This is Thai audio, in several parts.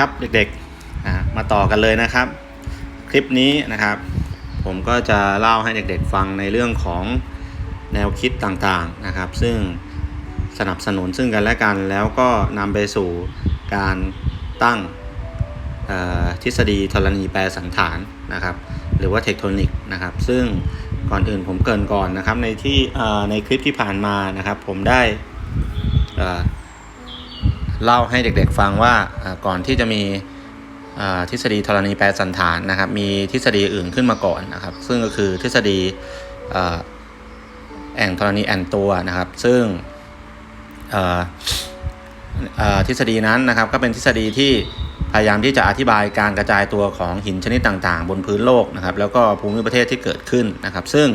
ครับเด็กๆมาต่อกันเลยนะครับ คลิปนี้นะครับ ผมก็จะเล่าให้เด็กๆฟังในเรื่องของแนวคิดต่างๆนะครับ ซึ่งสนับสนุนซึ่งกันและกัน แล้วก็นำไปสู่การตั้งทฤษฎีธรณีแปรสันฐานนะครับ หรือว่าเทคโทนิกนะครับ ซึ่งก่อนอื่นผมเกรินก่อนนะครับในที่ในคลิปที่ผ่านมานะครับ ผมได้ เล่าให้เด็กๆฟังว่าก่อนที่จะมีทฤษฎีธรณีแปรสันฐานนะครับ มีทฤษฎีอื่นขึ้นมาก่อนนะครับ ซึ่งก็คือทฤษฎีแอ่งธรณีแอ่นตัวนะครับ ซึ่งทฤษฎีนั้นนะครับก็เป็นทฤษฎีที่พยายามที่จะอธิบายการกระจายตัวของหินชนิดต่างๆ บนพื้นโลกนะครับ แล้วก็ภูมิประเทศที่เกิดขึ้นนะครับ ซึ่ง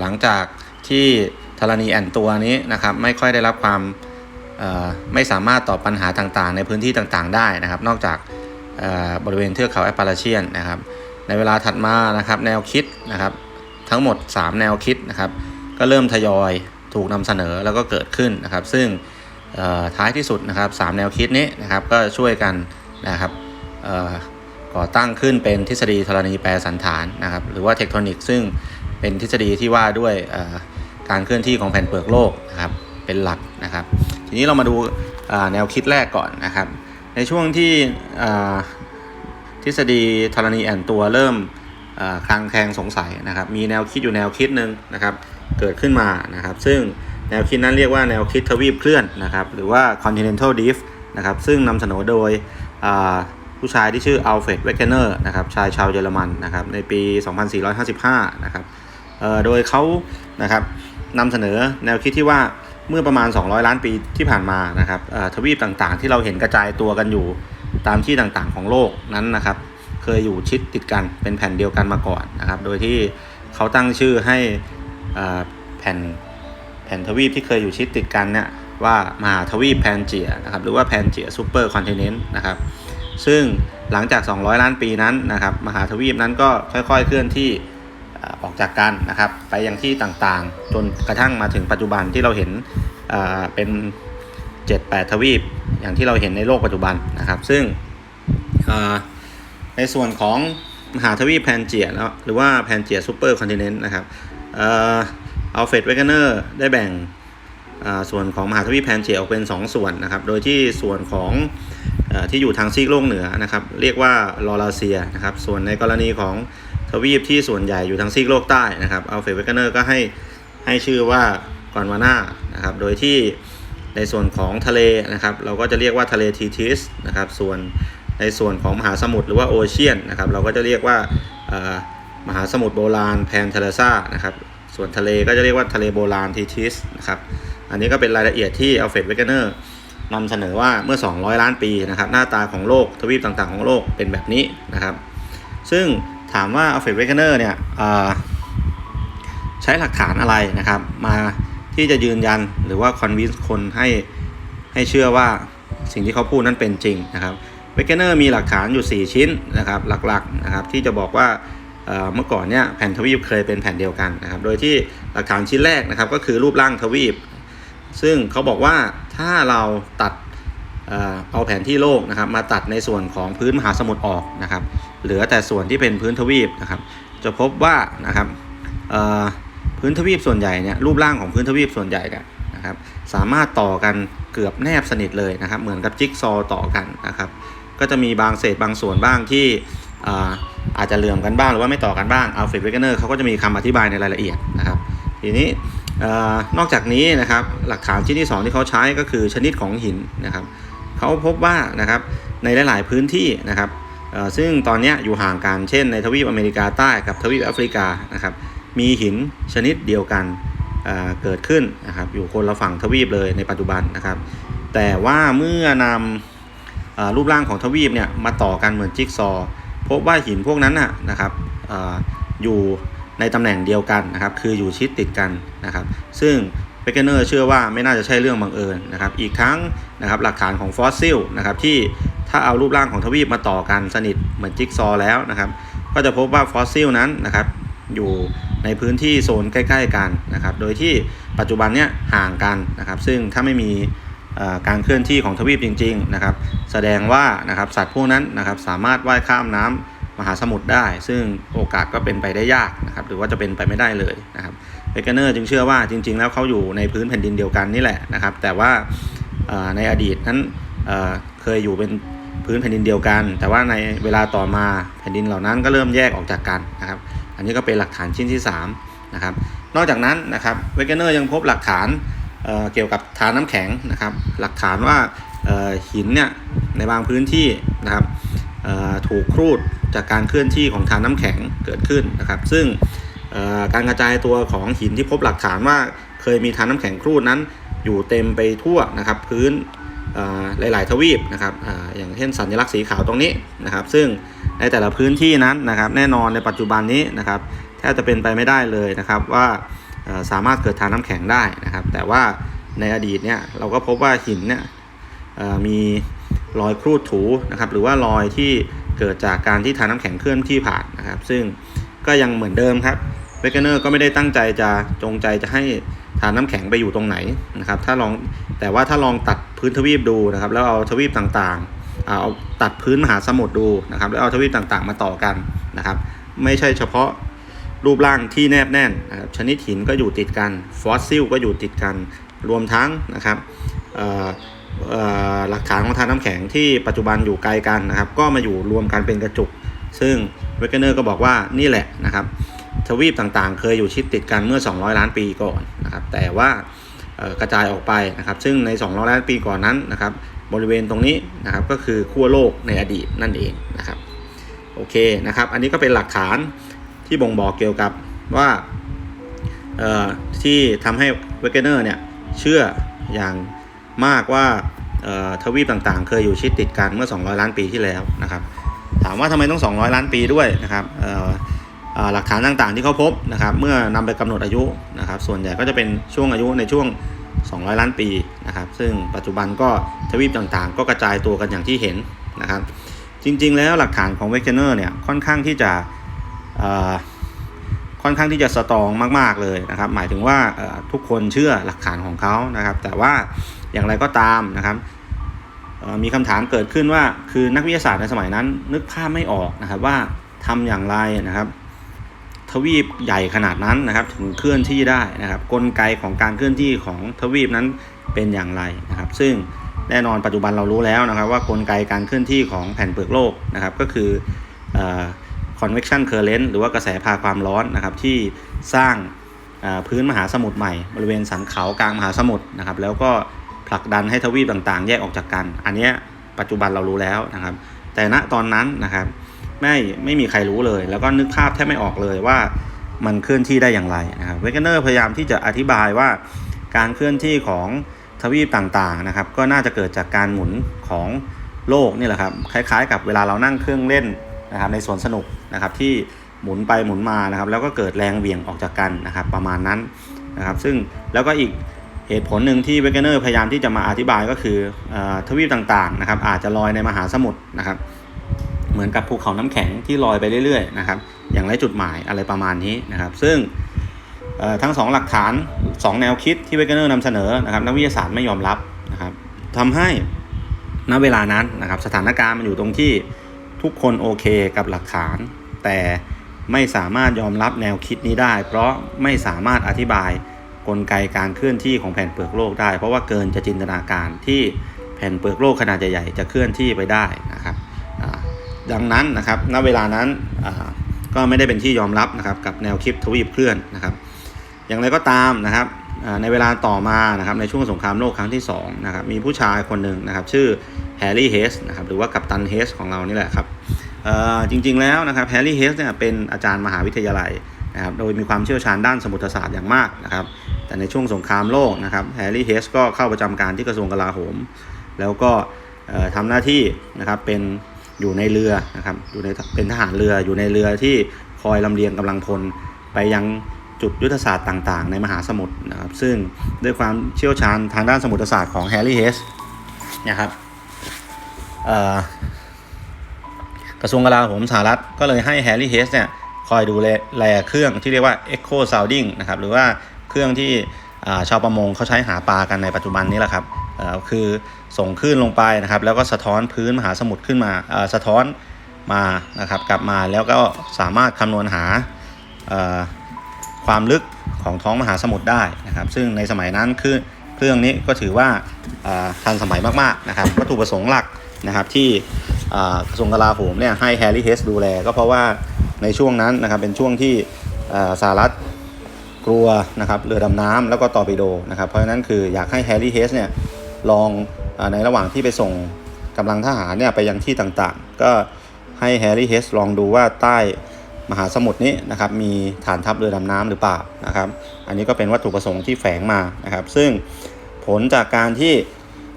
หลังจากที่ธรณีแอ่นตัวนี้นะครับไม่ค่อยได้รับความ ไม่สามารถตอบปัญหาต่างๆ ในพื้นที่ต่างๆ ได้นะครับ นอกจากบริเวณเทือกเขาแอปปาราเชียนนะครับ ในเวลาถัดมานะครับแนวคิดนะครับทั้งหมด 3 แนวคิดนะครับ ก็เริ่มทยอยถูกนำเสนอแล้วก็เกิดขึ้นนะครับ ซึ่งท้ายที่สุดนะครับสามแนวคิดนี้นะครับก็ช่วยกันนะครับก่อตั้งขึ้นเป็นทฤษฎีธรณีแปรสันฐานนะครับ หรือว่าเทคโทนิกซึ่งเป็นทฤษฎีที่ว่าด้วยการเคลื่อนที่ของแผ่นเปลือกโลกนะครับเป็นหลักนะครับ ทีนี้เรามาดูแนวคิดแรกก่อนนะครับ ในช่วงที่ทฤษฎีธรณีแอนตัวเริ่มคลางแคลงสงสัยนะครับ มีแนวคิดอยู่แนวคิดหนึ่งนะครับ เกิดขึ้นมานะครับ ซึ่งแนวคิดนั้นเรียกว่าแนวคิดทวีปเคลื่อนนะครับ หรือว่า continental drift นะครับ ซึ่งนำเสนอโดยผู้ชายที่ชื่ออัลเฟรดเวกเกเนอร์นะครับ ชายชาวเยอรมันนะครับ ในปี 2455 นะครับโดยเขานะครับนำเสนอแนวคิดที่ว่า เมื่อประมาณ 200 ล้านปีที่ผ่านมานะครับทวีปต่างๆ ที่เราเห็นกระจายตัวกันอยู่ตามที่ต่างๆของโลกนั้นนะครับ เคยอยู่ชิดติดกันเป็นแผ่นเดียวกันมาก่อนนะครับ โดยที่เขาตั้งชื่อให้แผ่นแผ่นทวีปที่เคยอยู่ชิดติดกันเนี่ยว่ามหาทวีปแพนเจียนะครับหรือว่าแพนเจียซูเปอร์คอนติเนนต์นะครับซึ่งหลังจาก 200 ล้านปีนั้นนะครับมหาทวีปนั้นก็ค่อยๆเคลื่อนที่ ออกจากกันนะครับ ไปยังที่ต่างๆ จนกระทั่งมาถึงปัจจุบันที่เราเห็นเอ่อเป็น 7-8 ทวีป อย่างที่เราเห็นในโลกปัจจุบันนะครับ ซึ่งในส่วนของมหาทวีปแพนเจียแล้วหรือว่าแพนเจียซูเปอร์คอนติเนนต์นะครับเอ่ออัลเฟรดเวกเนอร์ได้แบ่งส่วนของมหาทวีปแพนเจียออกเป็น 2 ส่วนนะครับ โดยที่ส่วนของอที่อยู่ทางซีกโลกเหนือนะครับ เรียกว่าลอราเซียนะครับ ส่วนในกรณีของ ทวีปที่ส่วนใหญ่อยู่ทางซีกโลกใต้นะครับอัลเฟรดเวกเนอร์ก็ให้ให้ชื่อว่ากอนวาน่านะครับโดยที่ในส่วนของทะเลนะครับ เราก็จะเรียกว่าทะเลทีทิสนะครับส่วนในส่วนของมหาสมุทรหรือว่าโอเชียนนะครับเราก็จะเรียกว่ามหาสมุทรโบราณแพนเทเลซ่านะครับส่วนทะเลก็จะเรียกว่าทะเลโบราณทีทิสนะครับอันนี้ก็เป็นรายละเอียดที่อัลเฟรดเวกเนอร์นำเสนอว่าเมื่อ 200 ล้านปีนะครับหน้าตาของโลกทวีปต่างๆของโลกเป็นแบบนี้นะครับ ซึ่ง ถามว่าอัลเฟรดเวกเนอร์เนี่ยใช้หลักฐานอะไรนะครับ มาที่จะยืนยันหรือว่าคอนวินส์คนให้ให้เชื่อว่าสิ่งที่เขาพูดนั้นเป็นจริงนะครับเวกเนอร์มีหลักฐานอยู่ 4 ชิ้นนะครับหลักๆนะครับที่จะบอกว่าเมื่อก่อนเนี่ยแผ่นทวีปเคยเป็นแผ่นเดียวกันนะครับ โดยที่หลักฐานชิ้นแรกนะครับก็คือรูปร่างทวีป ซึ่งเขาบอกว่าถ้าเราตัดเอ่อเอาแผนที่โลกนะครับมาตัดในส่วนของพื้นมหาสมุทรออกนะครับ เหลือแต่ส่วนที่เป็นพื้นทวีปนะครับ จะพบว่านะครับพื้นทวีปส่วนใหญ่เนี่ยรูปร่างของพื้นทวีปส่วนใหญ่เนี่ยนะครับ สามารถต่อกันเกือบแนบสนิทเลยนะครับ เหมือนกับจิ๊กซอว์ต่อกันนะครับ ก็จะมีบางเศษบางส่วนบ้างที่อาอาจจะเหลื่อมกันบ้างหรือว่าไม่ต่อกันบ้างอัลเฟรดเวกเนอร์เขาก็จะมีคำอธิบายในรายละเอียดนะครับ ทีนี้นอกจากนี้นะครับหลักฐานชิ้นที่ 2 ที่เขาใช้ก็คือชนิดของหินนะครับเขาพบว่านะครับในหลาย ๆ พื้นที่นะครับ ซึ่งตอนนี้อยู่ห่างกันเช่นในทวีปอเมริกาใต้กับทวีปแอฟริกานะครับมีหินชนิดเดียวกันเเกิดขึ้นนะครับอยู่คนละฝั่งทวีปเลยในปัจจุบันนะครับ แต่ว่าเมื่อนำรูปร่างของทวีปเนี่ยมาต่อกันเหมือนจิ๊กซอว์พบว่าหินพวกนั้นน่ะนะครับอออยู่ในตำแหน่งเดียวกันนะครับคืออยู่ชิดติดกันนะครับ ซึ่งเบเกเนอร์เชื่อว่าไม่น่าจะใช่เรื่องบังเอิญนะครับ อีกทั้งนะครับหลักฐานของฟอสซิลนะครับที่ ถ้าเอารูปร่างของทวีปมาต่อกันสนิทเหมือนจิ๊กซอแล้วนะครับ ก็จะพบว่าฟอสซิลนั้นนะครับ อยู่ในพื้นที่โซนใกล้ๆกันนะครับ โดยที่ปัจจุบันเนี่ยห่างกันนะครับ ซึ่งถ้าไม่มีการเคลื่อนที่ของทวีปจริง ๆนะครับ แสดงว่านะครับสัตว์พวกนั้นนะครับ สามารถว่ายข้ามน้ำมหาสมุทรได้ ซึ่งโอกาสก็เป็นไปได้ยากนะครับ หรือว่าจะเป็นไปไม่ได้เลยนะครับเบเกเนอร์จึงเชื่อว่าจริง ๆ แล้วเขาอยู่ในพื้นแผ่นดินเดียวกันนี่แหละนะครับ แต่ว่าในอดีตนั้นเคยอยู่เป็น พื้นแผ่นดินเดียวกัน แต่ว่าในเวลาต่อมาแผ่นดินเหล่านั้นก็เริ่มแยกออกจากกันนะครับ อันนี้ก็เป็นหลักฐานชิ้นที่3นะครับ นอกจากนั้นนะครับเวเกเนอร์ยังพบหลักฐานเเกี่ยวกับทานน้ำแข็งนะครับ หลักฐานว่าหินเนี่ยในบางพื้นที่นะครับถูกครูดจากการเคลื่อนที่ของทานน้ำแข็งเกิดขึ้นนะครับ ซึ่งการกระจายตัวของหินที่พบหลักฐานว่าเคยมีทานน้ำแข็งครูดนั้นอยู่เต็มไปทั่วนะครับ พื้น หลาย ๆ ทวีปนะครับออย่างเช่นสัญลักษณ์สีขาวตรงนี้นะครับ ซึ่งในแต่ละพื้นที่นั้นนะครับแน่นอนในปัจจุบันนี้นะครับแทบจะเป็นไปไม่ได้เลยนะครับว่าสามารถเกิดทานน้ำแข็งได้นะครับ แต่ว่าในอดีตเนี่ยเราก็พบว่าหินเนี่ยมีรอยครูดถูนะครับหรือว่ารอยที่เกิดจากการที่ทานน้ำแข็งเคลื่อนที่ผ่านนะครับ ซึ่งก็ยังเหมือนเดิมครับเวกเนอร์ก็ไม่ได้ตั้งใจจะจงใจจะให้ ทานน้ำแข็งไปอยู่ตรงไหนนะครับถ้าลองแต่ว่าถ้าลองตัดพื้นทวีปดูนะครับ แล้วเอาทวีปต่างๆ เอาตัดพื้นมหาสมุทรดูนะครับ แล้วเอาทวีปต่างๆ มาต่อกันนะครับ ไม่ใช่เฉพาะรูปร่างที่แนบแน่นนะครับชนิดหินก็อยู่ติดกันฟอสซิลก็อยู่ติดกันรวมทั้งนะครับหลักฐานของทานน้ำแข็งที่ปัจจุบันอยู่ไกลกันนะครับ ก็มาอยู่รวมกันเป็นกระจุก ซึ่งเวกเนอร์ก็บอกว่านี่แหละนะครับ ทวีปต่างๆ เคยอยู่ชิดติดกันเมื่อ 200 ล้านปีก่อนนะครับ แต่ว่ากระจายออกไปนะครับ ซึ่งใน 200 ล้านปีก่อนนั้นนะครับ บริเวณตรงนี้นะครับก็คือขั้วโลกในอดีตนั่นเองนะครับโอเคนะครับ อันนี้ก็เป็นหลักฐานที่บ่งบอกเกี่ยวกับว่าที่ทำให้เวกเนอร์เนี่ยเชื่ออย่างมากว่าทวีปต่างๆ เคยอยู่ชิดติดกันเมื่อ 200 ล้านปีที่แล้วนะครับ ถามว่าทำไมต้อง 200 ล้านปีด้วยนะครับ หลักฐานต่างๆ ที่เขาพบนะครับ เมื่อนำไปกำหนดอายุนะครับ ส่วนใหญ่ก็จะเป็นช่วงอายุในช่วง 200 ล้านปีนะครับ ซึ่งปัจจุบันก็ทวีปต่างๆ ก็กระจายตัวกันอย่างที่เห็นนะครับ จริง ๆ แล้วหลักฐานของเวกเนอร์เนี่ยค่อนข้างที่จะค่อนข้างที่จะสตรองมาก ๆเลยนะครับ หมายถึงว่าทุกคนเชื่อหลักฐานของเขานะครับ แต่ว่าอย่างไรก็ตามนะครับมีคำถามเกิดขึ้นว่าคือนักวิทยาศาสตร์ในสมัยนั้น นึกภาพไม่ออกนะครับว่าทำอย่างไรนะครับ ทวีปใหญ่ขนาดนั้นนะครับ ถึงเคลื่อนที่ได้นะครับ กลไกของการเคลื่อนที่ของทวีปนั้นเป็นอย่างไรนะครับ ซึ่งแน่นอนปัจจุบันเรารู้แล้วนะครับ ว่ากลไกการเคลื่อนที่ของแผ่นเปลือกโลกนะครับ ก็คือ convection current หรือว่ากระแสพาความร้อนนะครับ ที่สร้างพื้นมหาสมุทรใหม่บริเวณสันเขากลางมหาสมุทรนะครับ แล้วก็ผลักดันให้ทวีปต่างๆ แยกออกจากกัน อันเนี้ยปัจจุบันเรารู้แล้วนะครับ แต่ณตอนนั้นนะครับ ไม่ไม่มีใครรู้เลย แล้วก็นึกภาพแทบไม่ออกเลยว่ามันเคลื่อนที่ได้อย่างไรนะครับเวกเนอร์พยายามที่จะอธิบายว่าการเคลื่อนที่ของทวีปต่างๆนะครับ ก็น่าจะเกิดจากการหมุนของโลกนี่แหละครับคล้ายๆ กับเวลาเรานั่งเครื่องเล่นนะครับในสวนสนุกนะครับที่หมุนไปหมุนมานะครับ แล้วก็เกิดแรงเหวี่ยงออกจากกันนะครับ ประมาณนั้นนะครับ ซึ่งแล้วก็อีกเหตุผลหนึ่งที่เวกเนอร์พยายามที่จะมาอธิบายก็คืออทวีปต่างๆนะครับ อาจจะลอยในมหาสมุทรนะครับ เหมือนกับภูเขาน้ำแข็งที่ลอยไปเรื่อยๆนะครับอย่างไรจุดหมายอะไรประมาณนี้นะครับ ซึ่งทั้งสองหลักฐาน 2 แนวคิดที่เวกเนอร์นำเสนอนะครับนักวิทยาศาสตร์ไม่ยอมรับนะครับทำให้ณเวลานั้นนะครับสถานการณ์มันอยู่ตรงที่ทุกคนโอเคกับหลักฐาน แต่ไม่สามารถยอมรับแนวคิดนี้ได้ เพราะไม่สามารถอธิบายกลไกการเคลื่อนที่ของแผ่นเปลือกโลกได้ เพราะว่าเกินจะจินตนาการที่แผ่นเปลือกโลกขนาดใหญ่ๆจะเคลื่อนที่ไปได้นะครับ ดังนั้นนะครับณเวลานั้นก็ไม่ได้เป็นที่ยอมรับนะครับกับแนวคิดทวีปเคลื่อนนะครับ อย่างไรก็ตามนะครับในเวลาต่อมานะครับในช่วงสงครามโลกครั้งที่2นะครับมีผู้ชายคนหนึ่งนะครับชื่อแฮร์รี่เฮสนะครับหรือว่ากัปตันเฮสของเรานี่แหละครับจริงๆแล้วนะครับแฮร์รี่เฮสเนี่ยเป็นอาจารย์มหาวิทยาลัยนะครับโดยมีความเชี่ยวชาญด้านสมุทรศาสตร์อย่างมากนะครับแต่ในช่วงสงครามโลกนะครับแฮร์รี่เฮสก็เข้าประจำการที่กระทรวงกลาโหม แล้วก็เอ่อทำหน้าที่นะครับเป็น อยู่ในเรือนะครับ อยู่ในเป็นทหารเรืออยู่ในเรือที่คอยลำเลียงกำลังพลไปยังจุดยุทธศาสตร์ต่าง ๆ ในมหาสมุทรนะครับ ซึ่งด้วยความเชี่ยวชาญทางด้านสมุทรศาสตร์ของแฮร์รี่เฮสนะครับกระทรวงกลาโหมสหรัฐก็เลยให้แฮร์รี่เฮสเนี่ยคอยดูแลแลเครื่องที่เรียกว่า Echo Sounding นะครับ หรือว่าเครื่องที่ชาวประมงเขาใช้หาปลากันในปัจจุบันนี้แหละครับ อ่อคือส่งคลื่นลงไปนะครับ แล้วก็สะท้อนพื้นมหาสมุทรขึ้นมาอ่อสะท้อนมานะครับกลับมาแล้วก็สามารถคำนวณหาความลึกของท้องมหาสมุทรได้นะครับ ซึ่งในสมัยนั้นคือเครื่องนี้ก็ถือว่าอ่อทันสมัยมากๆนะครับวัตถุประสงค์หลักนะครับที่อ่อกระทรวงกลาโหมเนี่ยให้แฮร์รี่เฮสดูแล ก็เพราะว่าในช่วงนั้นนะครับเป็นช่วงที่อ่อสหรัฐกลัวนะครับเรือดำน้ำแล้วก็ตอร์ปิโดนะครับเพราะฉะนั้นคืออยากให้แฮร์รี่เฮสเนี่ย ลองอในระหว่างที่ไปส่งกำลังทหารเนี่ยไปยังที่ต่างๆ ก็ให้แฮร์รี่เฮสลองดูว่าใต้มหาสมุทรนี้นะครับมีฐานทัพเรือดำน้ำหรือเปล่านะครับอันนี้ก็เป็นวัตถุประสงค์ที่แฝงมานะครับ ซึ่งผลจากการที่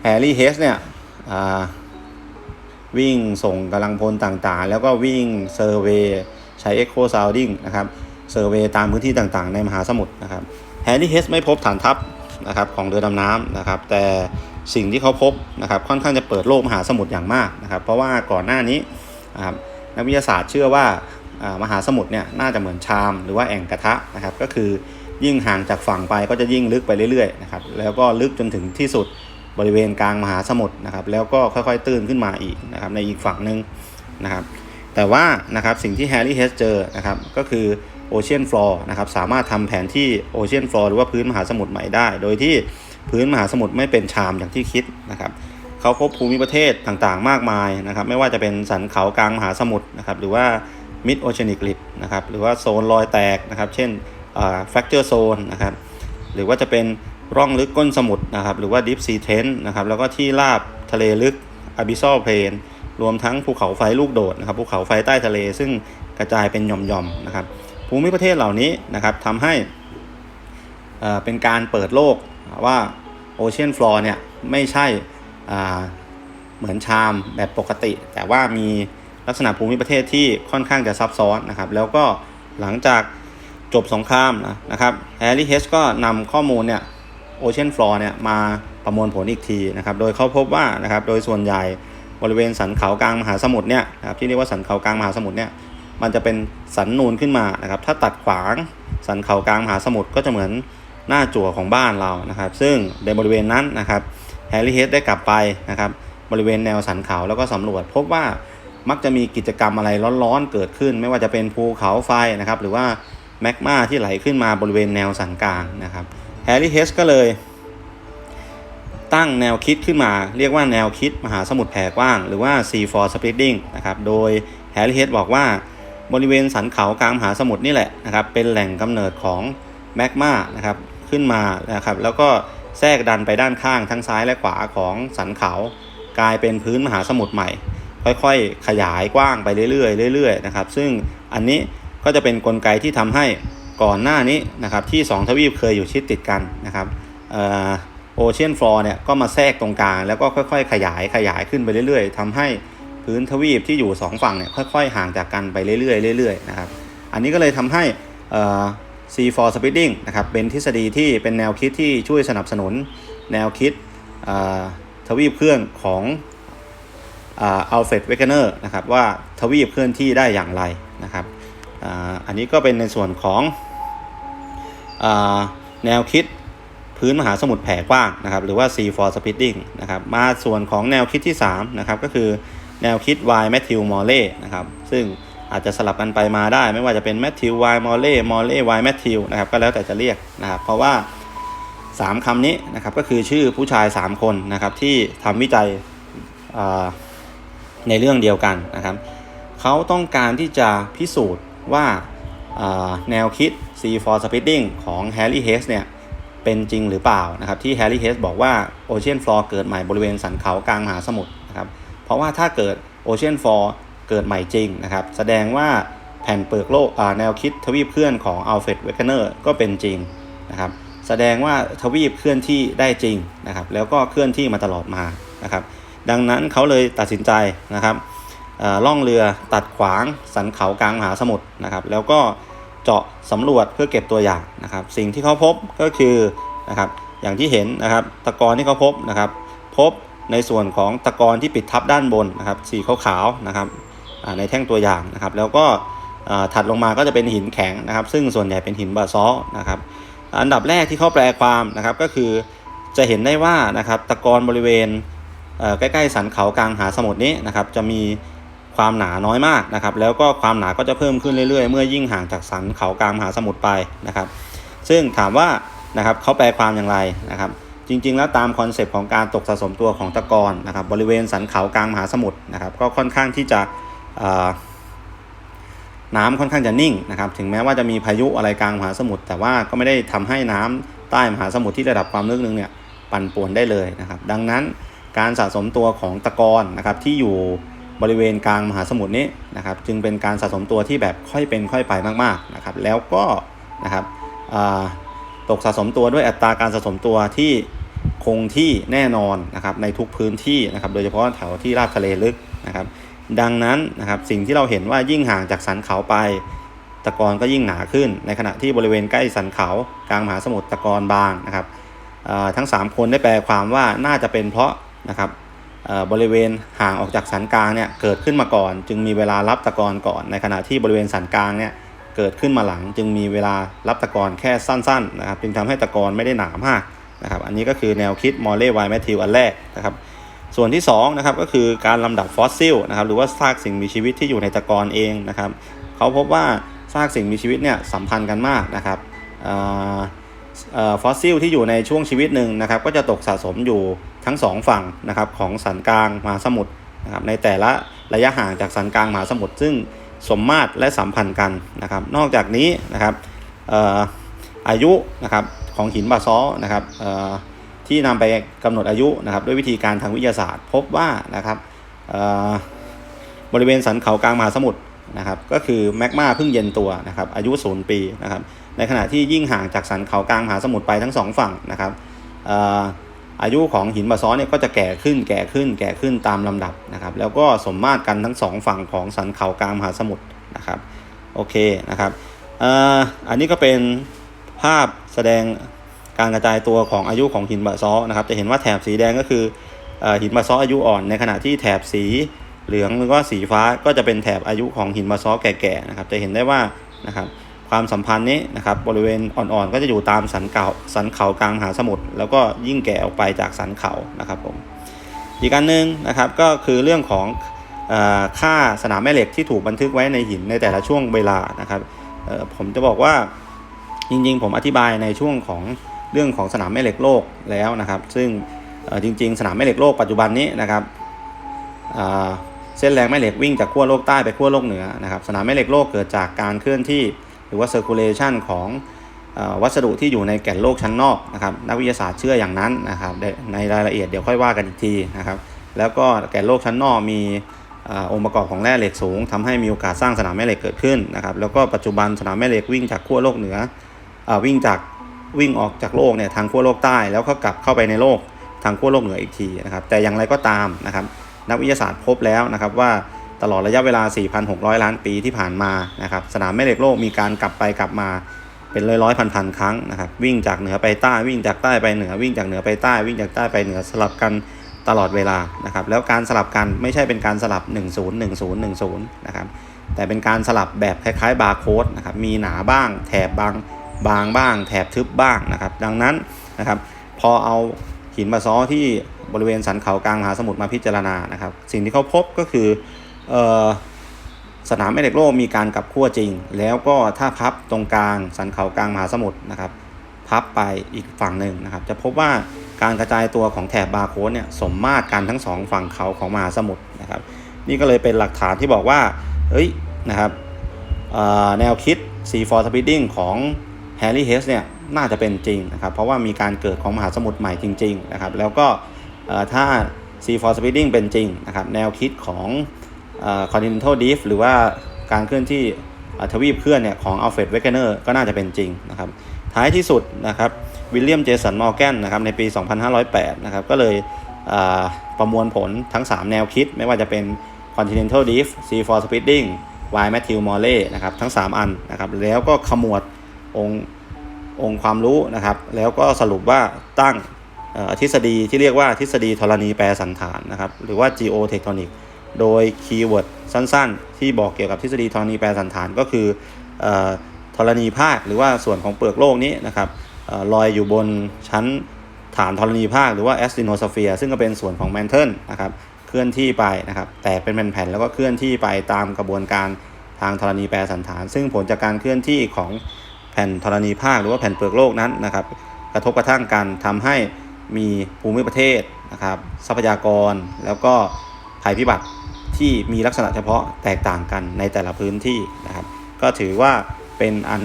แฮร์รี่เฮสเนี่ยวิ่งส่งกำลังพลต่างๆ แล้วก็วิ่งเซอร์เวย์ใช้ Echo Sounding นะครับเซอร์เวย์ตามพื้นที่ต่างๆ ในมหาสมุทรนะครับแฮร์รี่เฮสไม่พบฐานทัพนะครับของเรือดำน้ำนะครับแต่ สิ่งที่เขาพบนะครับค่อนข้างจะเปิดโลกมหาสมุทรอย่างมากนะครับเพราะว่าก่อนหน้านี้นะครับนักวิทยาศาสตร์เชื่อว่ามหาสมุทรเนี่ยน่าจะเหมือนชามหรือว่าแอ่งกระทะนะครับก็คือยิ่งห่างจากฝั่งไปก็จะยิ่งลึกไปเรื่อยๆนะครับแล้วก็ลึกจนถึงที่สุดบริเวณกลางมหาสมุทรนะครับแล้วก็ค่อยๆตื้นขึ้นมาอีกนะครับในอีกฝั่งหนึ่งนะครับแต่ว่านะครับสิ่งที่แฮร์รี่เฮสเจอนะครับก็คือโอเชียนฟลอร์นะครับสามารถทำแผนที่โอเชียนฟลอร์หรือว่าพื้นมหาสมุทรใหม่ได้ โดยที่ พื้นมหาสมุทรไม่เป็นชามอย่างที่คิดนะครับเขาพบภูมิประเทศต่างๆ มากมายนะครับ ไม่ว่าจะเป็นสันเขากลางมหาสมุทรนะครับ หรือว่ามิดโอเชนิกลิปนะครับ หรือว่าโซนรอยแตกนะครับ เช่นแฟกเจอร์โซนนะครับ หรือว่าจะเป็นร่องลึกก้นสมุทรนะครับ หรือว่าดิฟซีเทนนะครับ แล้วก็ที่ราบทะเลลึกอ b บิซ l ลเพลน รวมทั้งภูเขาไฟลูกโดดนะครับ ภูเขาไฟใต้ทะเล ซึ่งกระจายเป็นหย่อมๆนะครับ ภูมิประเทศเหล่านี้นะครับทำให้เป็นการเปิดโลก ว่าโอเชียนฟลอร์เนี่ยไม่ใช่เหมือนชามแบบปกติ แต่ว่ามีลักษณะภูมิประเทศที่ค่อนข้างจะซับซ้อนนะครับ แล้วก็หลังจากจบสงครามนะนะครับแฮร์รี่เฮสก็นำข้อมูลเนี่ยโอเชียนฟลอร์เนี่ยมาประมวลผลอีกทีนะครับ โดยเขาพบว่านะครับโดยส่วนใหญ่บริเวณสันเขากลางมหาสมุทรเนี่ยนะครับที่เรียกว่าสันเขากลางมหาสมุทรเนี่ยมันจะเป็นสันนูนขึ้นมานะครับถ้าตัดขวางสันเขากลางมหาสมุทรก็จะเหมือน หน้าจั่วของบ้านเรานะครับ ซึ่งในบริเวณนั้นนะครับแฮร์รี่เฮดได้กลับไปนะครับบริเวณแนวสันเขาแล้วก็สำรวจพบว่ามักจะมีกิจกรรมอะไรร้อนๆเกิดขึ้น ไม่ว่าจะเป็นภูเขาไฟนะครับหรือว่าแมกมาที่ไหลขึ้นมาบริเวณแนวสันกลางนะครับแฮร์รี่เฮสก็เลย ตั้งแนวคิดขึ้นมาเรียกว่าแนวคิดมหาสมุทรแผ่กว้าง หรือว่า sea for splitting นะครับโดยแฮร์รี่เฮดบอกว่าบริเวณสันเขากลางมหาสมุทรนี่แหละนะครับเป็นแหล่งกำเนิดของแมกมานะครับ ขึ้นมานะครับ แล้วก็แทรกดันไปด้านข้างทั้งซ้ายและขวาของสันเขากลายเป็นพื้นมหาสมุทรใหม่ ค่อยๆ ขยายกว้างไปเรื่อยๆเรื่อยๆนะครับ ซึ่งอันนี้ก็จะเป็นนกลไกที่ทำให้ก่อนหน้านี้นะครับที่ 2 ทวีปเคยอยู่ชิดติดกันนะครับโอเชียนฟลอร์เนี่ยก็มาแทรกตรงกลางแล้วก็ค่อยๆ ขยายขยายขึ้นไปเรื่อยๆทำให้พื้นทวีปที่อยู่ 2 ฝั่งเนี่ยค่อยๆ ห่างจากกันไปเรื่อยๆเรื่อยๆนะครับอันนี้ก็เลยทำให้ C for Speeding นะครับเป็นทฤษฎีที่เป็นแนวคิดที่ช่วยสนับสนุนแนวคิดทวีปเคลื่อนของอัลเฟรดเวกเนอร์นะครับว่าทวีปเคลื่อนที่ได้อย่างไรนะครับออันนี้ก็เป็นในส่วนของอแนวคิดพื้นมหาสมุทรแผ่กว้างนะครับหรือว่า C for Speeding นะครับมาส่วนของแนวคิดที่3นะครับก็คือแนวคิด Y Matthew Morley นะครับซึ่ง อาจจะสลับกันไปมาได้ ไม่ว่าจะเป็น Matthew Y Morley Morley Y Matthew นะครับก็แล้วแต่จะเรียกนะครับเพราะว่า 3คำนี้นะครับก็คือชื่อผู้ชาย 3 คนนะครับที่ทำวิจัยในเรื่องเดียวกันนะครับเขาต้องการที่จะพิสูจน์ว่าแนวคิด C for Speeding ของ Harry Hess เนี่ยเป็นจริงหรือเปล่านะครับที่แฮร์รี่เฮสบอกว่าโอเชียนฟลอร์เกิดใหม่บริเวณสันเขากลางมหาสมุทรนะครับเพราะว่าถ้าเกิดโอเชียนฟลอร์ เกิดใหม่จริงนะครับ แสดงว่าแผ่นเปลือกโลกแนวคิดทวีปเคลื่อนของอัลเฟรดเวกเนอร์ก็เป็นจริงนะครับแสดงว่าทวีปเคลื่อนที่ได้จริงนะครับ แล้วก็เคลื่อนที่มาตลอดมานะครับ ดังนั้นเขาเลยตัดสินใจนะครับล่องเรือตัดขวางสันเขากลางมหาสมุทรนะครับ แล้วก็เจาะสำรวจเพื่อเก็บตัวอย่างนะครับ สิ่งที่เขาพบก็คือนะครับอย่างที่เห็นนะครับตะกอนที่เขาพบนะครับ พบในส่วนของตะกอนที่ปิดทับด้านบนนะครับ สีขาวๆนะครับ ในแท่งตัวอย่างนะครับ แล้วก็ถัดลงมาก็จะเป็นหินแข็งนะครับ ซึ่งส่วนใหญ่เป็นหินบาซอนะครับ อันดับแรกที่เขาแปลความนะครับก็คือจะเห็นได้ว่านะครับตะกอนบริเวณใกล้ๆสันเขากลางมหาสมุทรนี้นะครับ จะมีความหนาน้อยมากนะครับ แล้วก็ความหนาก็จะเพิ่มขึ้นเรื่อยๆ เมื่อยิ่งห่างจากสันเขากลางมหาสมุทรไปนะครับ ซึ่งถามว่านะครับเขาแปลความอย่างไรนะครับ จริงๆ แล้วตามคอนเซปต์ของการตกสะสมตัวของตะกอนนะครับ บริเวณสันเขากลางมหาสมุทรนะครับ ก็ค่อนข้างที่จะ น้ำค่อนข้างจะนิ่งนะครับ ถึงแม้ว่าจะมีพายุอะไรกลางมหาสมุทรแต่ว่าก็ไม่ได้ทำให้น้ำใต้มหาสมุทรที่ระดับความลึกนึงเนี่ยปั่นป่วนได้เลยนะครับ ดังนั้นการสะสมตัวของตะกอนนะครับที่อยู่บริเวณกลางมหาสมุทรนี้นะครับ จึงเป็นการสะสมตัวที่แบบค่อยเป็นค่อยไปมากๆนะครับ แล้วก็นะครับตกสะสมตัวด้วยอัตราการสะสมตัวที่คงที่แน่นอนนะครับในทุกพื้นที่นะครับ โดยเฉพาะแถวที่ราบทะเลลึกนะครับ ดังนั้นนะครับสิ่งที่เราเห็นว่ายิ่งห่างจากสันเขาไป ตะกอนก็ยิ่งหนาขึ้น ในขณะที่บริเวณใกล้สันเขากลางมหาสมุทรตะกอนบางนะครับทั้ง 3 คนได้แปลความว่าน่าจะเป็นเพราะนะครับบริเวณห่างออกจากสันกลางเนี่ยเกิดขึ้นมาก่อน จึงมีเวลารับตะกอนก่อน ในขณะที่บริเวณสันกลางเนี่ยเกิดขึ้นมาหลัง จึงมีเวลารับตะกอนแค่สั้นๆนะครับจึงทำให้ตะกอนไม่ได้หนามากนะครับอันนี้ก็คือแนวคิดมอลเล่ไวแมทธิวอันแรกนะครับ ส่วนที่2นะครับก็คือการลำดับฟอสซิลนะครับหรือว่าซากสิ่งมีชีวิตที่อยู่ในตะกอนเองนะครับเขาพบว่าซากสิ่งมีชีวิตเนี่ยสัมพันธ์กันมากนะครับออฟอสซิลที่อยู่ในช่วงชีวิตหนึ่งนะครับก็จะตกสะสมอยู่ทั้งสองฝั่งนะครับของสันกลางมหาสมุทรนะครับในแต่ละระยะห่างจากสันกลางมหาสมุทรซึ่งสมมาตรและสัมพันธ์กันนะครับนอกจากนี้นะครับอออายุนะครับของหินบาซอลนะครับ ที่นำไปกำหนดอายุนะครับด้วยวิธีการทางวิทยาศาสตร์ พบว่านะครับเอ่อบริเวณสันเขากลางมหาสมุทรนะครับก็คือแมกมาเพิ่งเย็นตัวนะครับอายุศูนย์ปีนะครับในขณะที่ยิ่งห่างจากสันเขากลางมหาสมุทรไปทั้งสองฝั่งนะครับเอ่ออายุของหินบาซ้อลต์เนี่ยก็จะแก่ขึ้นแก่ขึ้นแก่ขึ้นตามลำดับนะครับแล้วก็สมมาตรกันทั้งสองฝั่งของสันเขากลางมหาสมุทรนะครับโอเคนะครับเอ่ออันนี้ก็เป็นภาพแสดง การกระจายตัวของอายุของหินบะซ้อนะครับ จะเห็นว่าแถบสีแดงก็คืออหินบะซ้ออายุอ่อน ในขณะที่แถบสีเหลืองหรือว่าสีฟ้าก็จะเป็นแถบอายุของหินบะซ้อแก่ๆนะครับ จะเห็นได้ว่านะครับความสัมพันธ์นี้นะครับบริเวณอ่อนๆ ก็จะอยู่ตามสันเขาสันเขากลางมหาสมุทรแล้วก็ยิ่งแก่ออกไปจากสันเขานะครับผมอีกอันหนึ่งนะครับก็คือเรื่องของอค่าสนามแม่เหล็กที่ถูกบันทึกไว้ในหินในแต่ละช่วงเวลานะครับผมจะบอกว่าจริงๆ ผมอธิบายในช่วงของ เรื่องของสนามแม่เหล็กโลกแล้วนะครับ ซึ่งจริง ๆ สนามแม่เหล็กโลกปัจจุบันนี้นะครับเส้นแรงแม่เหล็กวิ่งจากขั้วโลกใต้ไปขั้วโลกเหนือนะครับสนามแม่เหล็กโลกเกิดจากการเคลื่อนที่หรือว่า circulation ของอวัสดุที่อยู่ในแก่นโลกชั้นนอกนะครับนักวิทยาศาสตร์เชื่ออย่างนั้นนะครับในรายละเอียดเดี๋ยวค่อยว่ากันอีกทีนะครับแล้วก็แก่นโลกชั้นนอกมีองค์ประกอบของแร่เหล็กสูงทำให้มีโอกาสสร้างสนามแม่เหล็กเกิดขึ้นนะครับแล้วก็ปัจจุบันสนามแม่เหล็กวิ่งจากขั้วโลกเหนืออวิ่งจาก วิ่งออกจากโลกเนี่ยทางขั้วโลกใต้แล้วก็กลับเข้าไปในโลกทางขั้วโลกเหนืออีกทีนะครับแต่อย่างไรก็ตามนะครับนักวิทยาศาสตร์พบแล้วนะครับว่าตลอดระยะเวลา 4,600 ล้านปีที่ผ่านมานะครับสนามแม่เหล็กโลกมีการกลับไปกลับมาเป็นร้อยร้อยพันพันครั้งนะครับวิ่งจากเหนือไปใต้วิ่งจากใต้ไปเหนือวิ่งจากเหนือไปใต้วิ่งจากใต้ไปเหนือสลับกันตลอดเวลานะครับแล้วการสลับกันไม่ใช่เป็นการสลับ 10 10 10นะครับแต่เป็นการสลับแบบคล้ายๆบาร์โค้ดนะครับมีหนาบ้างแถบบาง บางบ้าง แถบทึบบ้างนะครับ ดังนั้นนะครับ พอเอาหินมาซ้อที่บริเวณสันเขากลางมหาสมุทรมาพิจารณานะครับ สิ่งที่เขาพบก็คือออสนามแม่เหล็กโลกมีการกลับขั้วจริง แล้วก็ถ้าพับตรงกลางสันเขากลางมหาสมุทรนะครับพับไปอีกฝั่งหนึ่งนะครับ จะพบว่าการกระจายตัวของแถบบาร์โค้ดเนี่ยสมมาตรกันทั้งสองฝั่งเขาของมหาสมุทรนะครับ นี่ก็เลยเป็นหลักฐานที่บอกว่าเฮ้ยนะครับแนวคิด C4 Speeding ของ แฮร์รี่เฮสเนี่ยน่าจะเป็นจริงนะครับเพราะว่ามีการเกิดของมหาสมุทรใหม่จริงๆนะครับแล้วก็เอ่อถ้า C4 Speeding เป็นจริงนะครับแนวคิดของเอ่อ Continental Drift หรือว่าการเคลื่อนที่ทวีปเคลื่อนเนี่ยของอัลเฟรดเวกเนอร์ก็น่าจะเป็นจริงนะครับท้ายที่สุดนะครับวิลเลียมเจสันมอร์แกนนะครับในปี 2508นะครับก็เลยประมวลผลทั้ง 3 แนวคิด ไม่ว่าจะเป็น Continental Drift C4 Speeding Y Matthew Morley นะครับทั้ง 3 อันนะครับแล้วก็ขมวด องค์องค์ความรู้นะครับ แล้วก็สรุปว่าตั้งทฤษฎีที่เรียกว่าทฤษฎีธรณีแปรสันฐานนะครับ หรือว่า geotectonic โดยคีย์เวิร์ดสั้นๆ ที่บอกเกี่ยวกับทฤษฎีธรณีแปรสันฐานก็คือธรณีภาคหรือว่าส่วนของเปลือกโลกนี้นะครับอลอยอยู่บนชั้นฐานธรณีภาคหรือว่าแอสติโนสเฟียซึ่งก็เป็นส่วนของแมนเทิลนะครับเคลื่อนที่ไปนะครับแตกเป็นแผ่นๆแล้วก็เคลื่อนที่ไปตามกระบวนการทางธรณีแปรสันฐาน ซึ่งผลจากการเคลื่อนที่ของ แผ่นธรณีภาคหรือว่าแผ่นเปลือกโลกนั้นนะครับ กระทบกระทั่งกันทำให้มีภูมิประเทศนะครับ ทรัพยากร แล้วก็ภัยพิบัติที่มีลักษณะเฉพาะแตกต่างกันในแต่ละพื้นที่นะครับ ก็ถือว่าเป็นอัน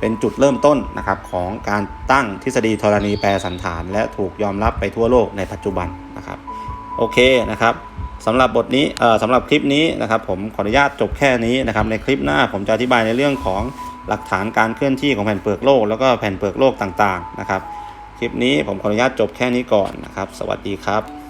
เป็นจุดเริ่มต้นนะครับของการตั้งทฤษฎีธรณีแปรสันฐาน และถูกยอมรับไปทั่วโลกในปัจจุบันนะครับโอเคนะครับสำหรับบทนี้เอ่อสำหรับคลิปนี้นะครับ ผมขออนุญาตจบแค่นี้นะครับ ในคลิปหน้าผมจะอธิบายในเรื่องของ หลักฐานการเคลื่อนที่ของแผ่นเปลือกโลก แล้วก็แผ่นเปลือกโลกต่างๆนะครับ คลิปนี้ผมขออนุญาตจบแค่นี้ก่อนนะครับ สวัสดีครับ